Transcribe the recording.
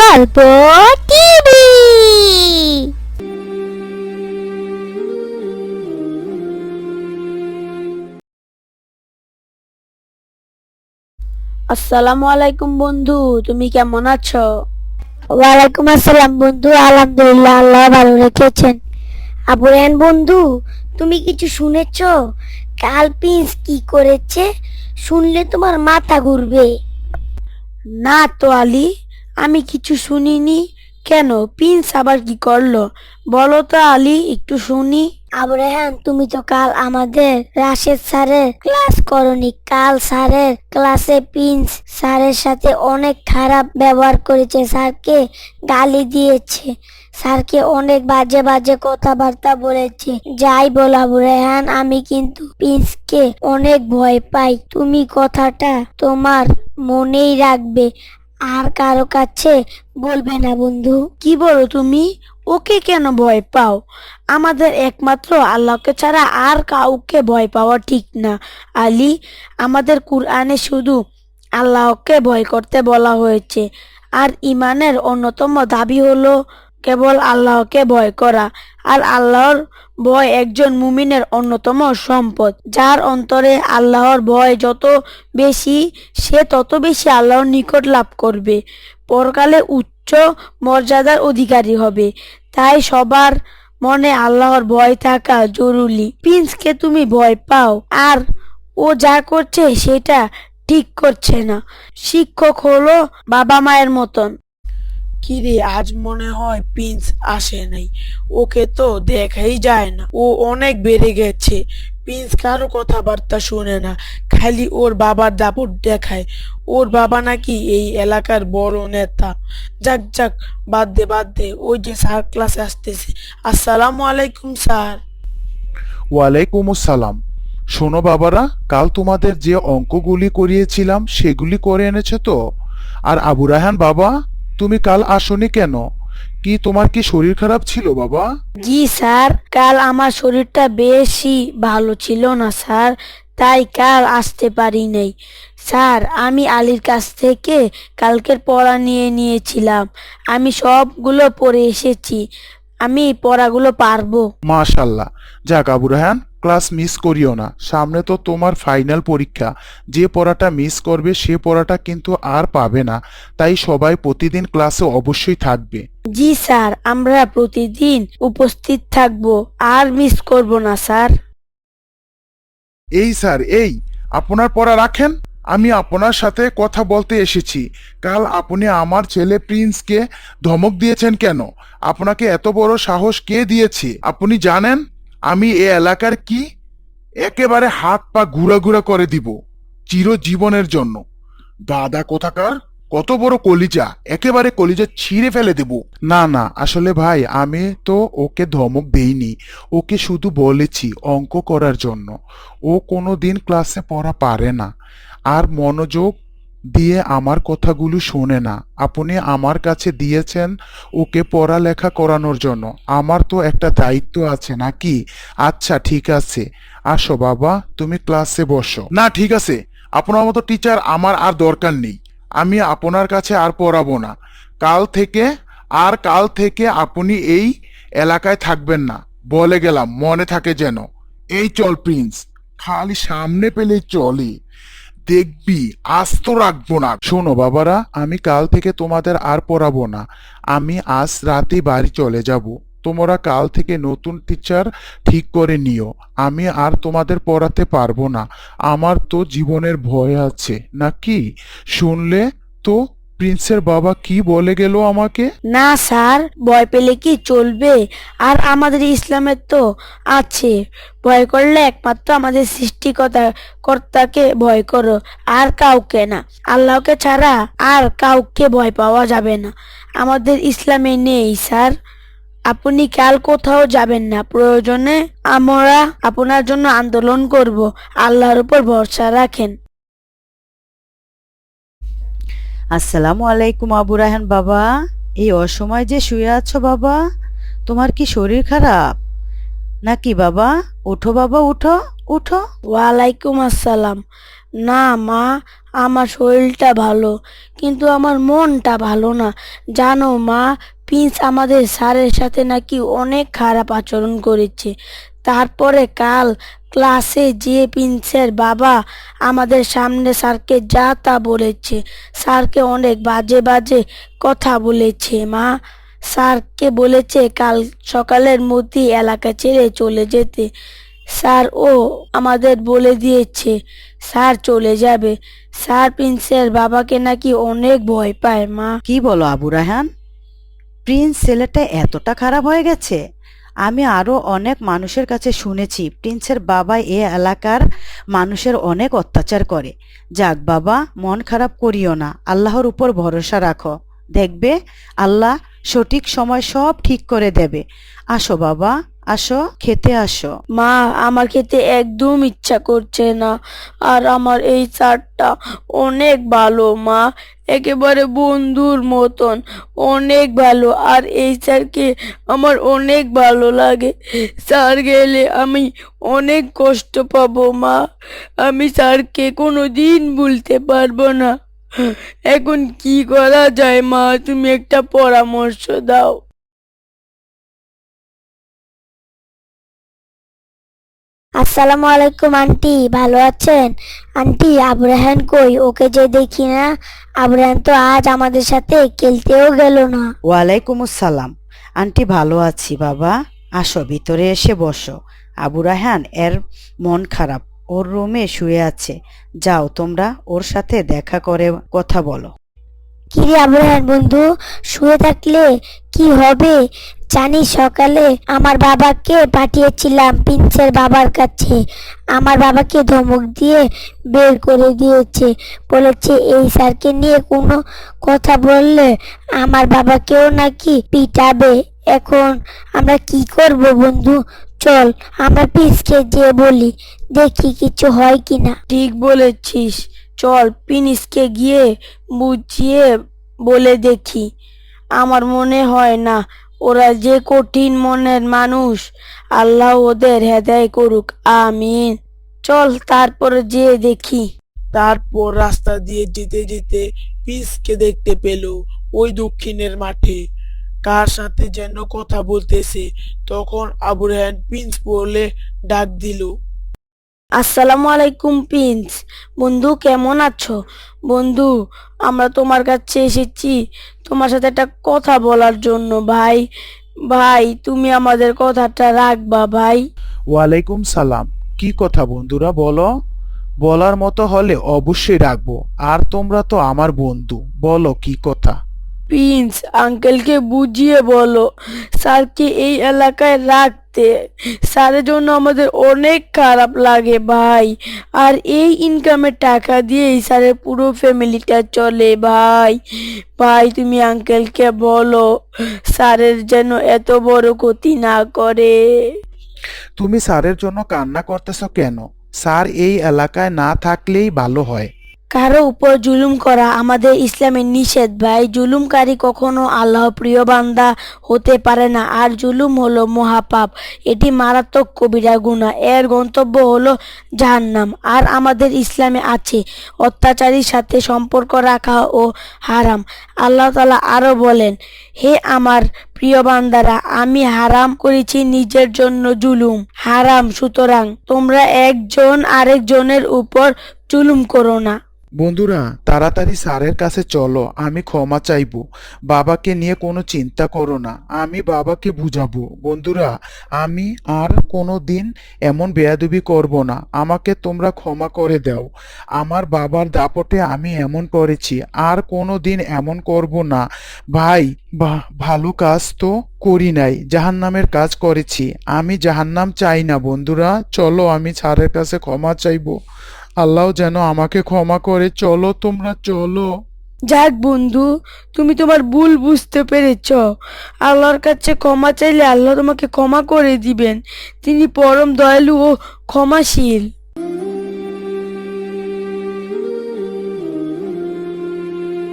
গল্প টিভি। আসসালামু আলাইকুম বন্ধু তুমি কেমন আছো? ওয়ালাইকুম আসসালাম বন্ধু আলহামদুলিল্লাহ আল্লাহ ভালো রেখেছেন। আবুরেন বন্ধু তুমি কিছু শুনেছ? কাল প্রিন্স কি করেছে? শুনলে তোমার মাথা ঘুরবে। না তো আলী আমি কিছু শুনিনি। কেন? প্রিন্স আবার কি করল? বলো তো আলী, একটু শুনি। আবরেহান, তুমি তো কাল আমাদের রাশেদ স্যারের ক্লাস করনি। কাল স্যারের ক্লাসে প্রিন্স স্যারের সাথে অনেক খারাপ ব্যবহার করেছে। স্যারকে গালি দিয়েছে। স্যারকে অনেক বাজে বাজে কথাবার্তা বলেছে। যাই বল আবরেহান, আমি কিন্তু প্রিন্সকে অনেক ভয় পাই। তুমি কথাটা তোমার মনেই রাখবে। আর কারও কাছে বলবে না, বন্ধু। কি বলো তুমি? ওকে কেন ভয় পাও? আমাদের একমাত্র আল্লাহকে ছাড়া আর কাউকে ভয় পাওয়া ঠিক না। আলী, আমাদের কুরআনে শুধু আল্লাহকে ভয় করতে বলা হয়েছে। আর ইমানের অন্যতম দাবি হলো কেবল আল্লাহকে ভয় করা, আর আল্লাহর ভয় একজন মুমিনের অন্যতম সম্পদ, যার অন্তরে আল্লাহর ভয় যত বেশি, সে তত বেশি আল্লাহর নিকট লাভ করবে। পরকালে উচ্চ মর্যাদার অধিকারী হবে। তাই সবার মনে আল্লাহর ভয় থাকা জরুরি। প্রিন্সকে তুমি ভয় পাও, আর ও যা করছে সেটা ঠিক করছে না। শিক্ষক হলো বাবা মায়ের মতন। কিরে, আজ মনে হয় প্রিন্স আসে নাই। ওকে তো দেখাই যায় না। ও অনেক বেড়ে গেছে। প্রিন্স কারও কথাবার্তা শুনে না। খালি ওর বাবার দাপট দেখায়। ওর বাবা নাকি এই এলাকার বড় নেতা। যাক যাক, বাদ দে বাদ দে। ওই যে স্যার ক্লাসে আসতেছে। আসসালামু আলাইকুম স্যার ওয়ালাইকুম আসসালাম। শোনো বাবারা, কাল তোমাদের যে অঙ্কগুলি করিয়েছিলাম, সেগুলি করে এনেছো তো? আর আবু রাহান বাবা তুমি কাল আসনি কেন? কি তোমার কি শরীর খারাপ ছিল বাবা? জি স্যার কাল আমার শরীরটা বেশি ভালো ছিল না স্যার তাই কাল আসতে পারি নাই। স্যার আমি আলীর কাছ থেকে কালকের পড়া নিয়ে নিয়েছিলাম। আমি সবগুলো পড়ে এসেছি। আমি পড়াগুলো পারব। মাশাল্লাহ। যাক আবু রাহান ক্লাস মিস করিও না। সামনে তো তোমার ফাইনাল পরীক্ষা। যে পড়াটা মিস করবে সে পড়াটা কিন্তু আর পাবে না। তাই সবাই প্রতিদিন ক্লাসে অবশ্যই থাকবে। জি স্যার আমরা প্রতিদিন উপস্থিত থাকব। আর মিস করব না স্যার। এই স্যার এই আপনার পড়া রাখেন। আমি আপনার সাথে কথা বলতে এসেছি। কাল আপনি আমার ছেলে প্রিন্সকে ধমক দিয়েছেন কেন? আপনাকে এত বড় সাহস কে দিয়েছে? আপনি জানেন? আমি এ এলাকার কি? একেবারে হাত পা ঘুরা ঘুরা করে দিব, চিরজীবনের জন্য। দাদা কোথাকার? কত বড় কলিজা, একেবারে কলিজা ছিঁড়ে ফেলে দেব। না না, আসলে ভাই, আমি তো ওকে ধমক দেইনি। ওকে শুধু বলেছি অঙ্ক করার জন্য। ও কোনো দিন ক্লাসে পড়া পারে না। আর মনোযোগ দিয়ে আমার কথাগুলো শোনে না। আপনি আমার কাছে দিয়েছেন ওকে পড়ালেখা করানোর জন্য। আমার তো একটা দায়িত্ব আছে নাকি? আচ্ছা ঠিক আছে। আসো বাবা, তুমি ক্লাসে বসো। না, ঠিক আছে। আপনার মতো টিচার আমার আর দরকার নেই। আমি আপনার কাছে আর পড়াবো না। কাল থেকে, আর কাল থেকে আপনি এই এলাকায় থাকবেন না। বলে গেলাম, মনে থাকে যেন। এই চল প্রিন্স। খালি সামনে পেলে চলে। দেখবি, আস্ত রাখব না। শোনো বাবারা, আমি কাল থেকে তোমাদের আর পড়াবো না। আমি আজ রাতে বাড়ি চলে যাব। তোমরা কাল থেকে নতুন টিচার ঠিক করে নিও। আমি আর তোমাদের পড়াতে পারব না। আমার তো জীবনের ভয় আছে নাকি শুনলে তো প্রিন্সের বাবা কি বলে গেল আমাকে? না স্যার, ভয় পেলে কি চলবে? আর আমাদের ইসলামের তো আছে। ভয় করলে একমাত্র আমাদের সৃষ্টিকর্তা কর্তাকে ভয় করো, আর কাউকে না। আল্লাহকে ছাড়া আর কাউকে ভয় পাওয়া যাবে না। আমাদের ইসলামে নেই স্যার। আপনি কাল কোথাও যাবেন না। প্রয়োজনে আমরা আপনার জন্য আন্দোলন করব। আল্লাহর উপর ভরসা রাখেন। আসসালামু আলাইকুম আবু রাহান বাবা। এই অসময় যে শুয়ে আছো বাবা, তোমার কি শরীর খারাপ? নাকি বাবা উঠো বাবা, উঠো উঠো। ওয়ালাইকুম আসসালাম। না মা, আমার শরীরটা ভালো, কিন্তু আমার মনটা ভালো না। জানো মা, প্রিন্স আমাদের স্যারের সাথে নাকি অনেক খারাপ আচরণ করেছে। তারপরে কাল ক্লাসে যে প্রিন্সের বাবা আমাদের সামনে স্যারকে যা তা বলেছে, স্যারকে অনেক বাজে বাজে কথা বলেছে, মা। স্যারকে বলেছে কাল সকালের মধ্যেই এলাকা ছেড়ে চলে যেতে। স্যার ও আমাদের বলে দিয়েছে, স্যার চলে যাবে। স্যার প্রিন্সের বাবাকে নাকি অনেক ভয় পায়, মা। কি বলো আবু রায়হান? প্রিন্স ছেলেটা এতটা খারাপ হয়ে গেছে। আমি আরও অনেক মানুষের কাছে শুনেছি, প্রিন্সের বাবা এ এলাকার মানুষের অনেক অত্যাচার করে। যাক বাবা, মন খারাপ করিও না, আল্লাহর উপর ভরসা রাখো। দেখবে, আল্লাহ সঠিক সময় সব ঠিক করে দেবে। আসো বাবা। আসো, খেতে আসো। মা, আমার খেতে একদম ইচ্ছা করছে না, আর আমার এই স্যারটা অনেক ভালো, মা। একেবারে বন্ধুর মতন, অনেক ভালো, আর এই স্যারকে আমার অনেক ভালো লাগে। স্যার গেলে আমি অনেক কষ্ট পাবো, মা। আমি স্যারকে কোনো দিন ভুলতে পারব না। এখন কি করা যায়, মা? তুমি একটা পরামর্শ দাও। আসসালামু আলাইকুম আন্টি। ভালো আছেন? আন্টি আবরাহান কই? ওকে যে দেখি না আবরাহান তো আজ আমাদের সাথে খেলতেও গেল না। ওয়ালাইকুম আসসালাম। আন্টি ভালো আছি বাবা। আসো ভিতরে এসে বসো। আবু রায়হান এর মন খারাপ। ওর রুমে শুয়ে আছে। যাও তোমরা ওর সাথে দেখা করে কথা বলো। কি কিরে আবরাহান বন্ধু শুয়ে থাকলে কি হবে? জানি সকালে আমার বাবাকে পাঠিয়েছিলাম প্রিন্সের বাবার কাছে। আমার বাবাকে ধমক দিয়ে বের করে দিয়েছে। বলেছে, এই স্যারকে নিয়ে কোনো কথা বললে আমার বাবাকেও নাকি পিটাবে। এখন আমরা কি করব বন্ধু? চল, আমরা প্রিন্সকে যেয়ে বলি, দেখি কিছু হয় কি না ঠিক বলেছিস। চল পিনিসকে গিয়ে বুঝিয়ে বলে দেখি। আমার মনে হয় না ওরা যে কঠিন মনের মানুষ, আল্লাহ ওদের হেদায় করুক, আমিন। চল তারপর যেয়ে দেখি। তারপর রাস্তা দিয়ে যেতে যেতে পিসকে দেখতে পেল ওই দক্ষিণের মাঠে। কার সাথে যেন কথা বলতেছে, তখন আবু রেহান প্রিন্স বলে ডাক দিল। আসসালামু আলাইকুম প্রিন্স। বন্ধু, কেমন আছো? বন্ধু, আমরা তোমার কাছে এসেছি তোমার সাথে একটা কথা বলার জন্য, ভাই। ভাই, তুমি আমাদের কথাটা রাখবা, ভাই। ওয়ালাইকুম সালাম। কি কথা বন্ধুরা, বলো? বলার মতো হলে অবশ্যই রাখব। আর তোমরা তো আমার বন্ধু, বলো কি কথা? প্রিন্স, আঙ্কেলকে বুঝিয়ে বলো। স্যারকে এই এলাকায় রাখতে। স্যারের জন্য আমাদের অনেক খারাপ লাগে ভাই। আর এই ইনকামের টাকা দিয়েই স্যারের পুরো ফ্যামিলিটা চলে ভাই। ভাই, তুমি আঙ্কেলকে বলো, স্যারের যেন এত বড় ক্ষতি না করে। তুমি স্যারের জন্য কান্না করতেছো কেন? স্যার এই এলাকায় না থাকলেই ভালো হয়। কারও উপর জুলুম করা আমাদের ইসলামের নিষেধ, ভাই। জুলুমকারী কখনো আল্লাহ প্রিয় বান্দা হতে পারে না। আর জুলুম হলো মহাপাপ। এটি মারাত্মক কবিরা গুনাহ এর গন্তব্য হলো জাহান্নাম। আর আমাদের ইসলামে আছে অত্যাচারীর সাথে সম্পর্ক রাখা ও হারাম। আল্লাহ তালা আরও বলেন, হে আমার প্রিয় বান্দারা, আমি হারাম করেছি নিজের জন্য জুলুম। হারাম, সুতরাং তোমরা একজন আরেকজনের উপর জুলুম করো না। বন্ধুরা, তাড়াতাড়ি স্যারের কাছে চলো, আমি ক্ষমা চাইব। বাবাকে নিয়ে কোনো চিন্তা করো না, আমি বাবাকে বুঝাবো। বন্ধুরা, আমি আর কোনো দিন এমন বেয়াদুবি করব না, আমাকে তোমরা ক্ষমা করে দাও। আমার বাবার দাপটে আমি এমন করেছি, আর কোনো দিন এমন করব না। ভাই ভালো কাজ তো করি নাই, জাহান্নামের কাজ করেছি, আমি জাহান্নাম চাই না, বন্ধুরা। চলো, আমি স্যারের কাছে ক্ষমা চাইব। আল্লাহ যেন আমাকে ক্ষমা করে, চলো তোমরা, চলো। যাক বন্ধু, তুমি তোমার ভুল বুঝতে পেরেছ। আল্লাহর কাছে ক্ষমা চাইলে আল্লাহ তোমাকে ক্ষমা করে দিবেন। তিনি পরম দয়ালু ও ক্ষমাশীল।